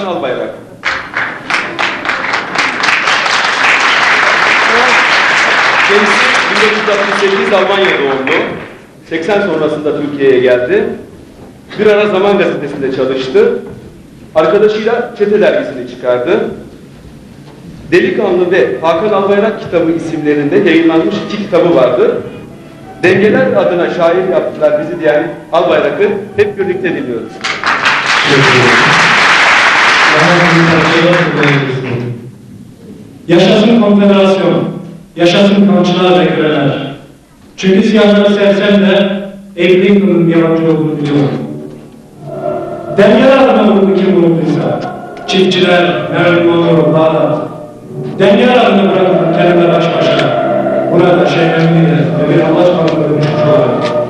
Albayrak. Kendisi 1968 Almanya doğumlu. 80 sonrasında Türkiye'ye geldi. Bir ara Zaman Gazetesi'nde çalıştı. Arkadaşıyla Çete dergisini çıkardı. Delikanlı ve Hakan Albayrak kitabı isimlerinde yayınlanmış iki kitabı vardı. Dengeler adına şair yaptılar bizi diyen Albayrak'ı hep birlikte dinliyoruz. Yaşasın konfederasyon, yaşasın kamçılar ve köleler. Çünkü siyahları sevsem de evlilik kılın yabancı olduğunu biliyorum. Dengeler adına vurdu kim vurduysa, çiftçiler, Marilyn Monroe, Bağdat. Dengeler adına bırakıldı kelime baş başa. Burada şey Emni'de ve bir Allah çarpıları düşmüş olarak.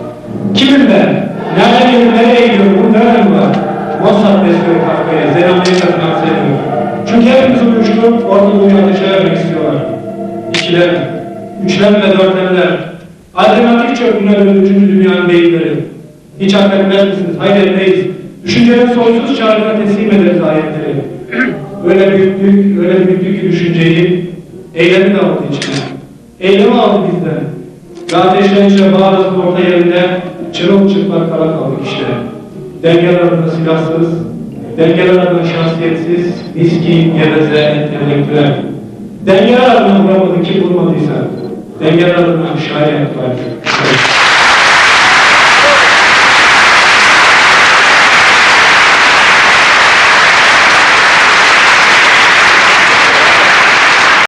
Zeynep'e katmak sevmiyor. Çünkü hepimiz uyuştu, orada bu yanlışa vermek istiyorlar. İkiler, üçler ve dörtlerler. Alternatif çökümler ve üçüncü dünyanın beyinleri. Hiç affetmez misiniz? Hayır etmeyiz. Düşüncenin sonsuz çağrına teslim ederiz ayetleri. öyle büyüklük, öyle büyüklük ki düşünceyi, eylemi de aldı içine. Eylemi aldı bizden. Ve ateşlenince Bağdat'ın orta yerinde çırılçıplak kala kaldık işte. Dengeler adına silahsız, dengeler adına şahsiyetsiz, miskin, geveze, entelektüel. Dengeler adına vuramadı kim vurmadıysa, dengeler adına şair yaptılar.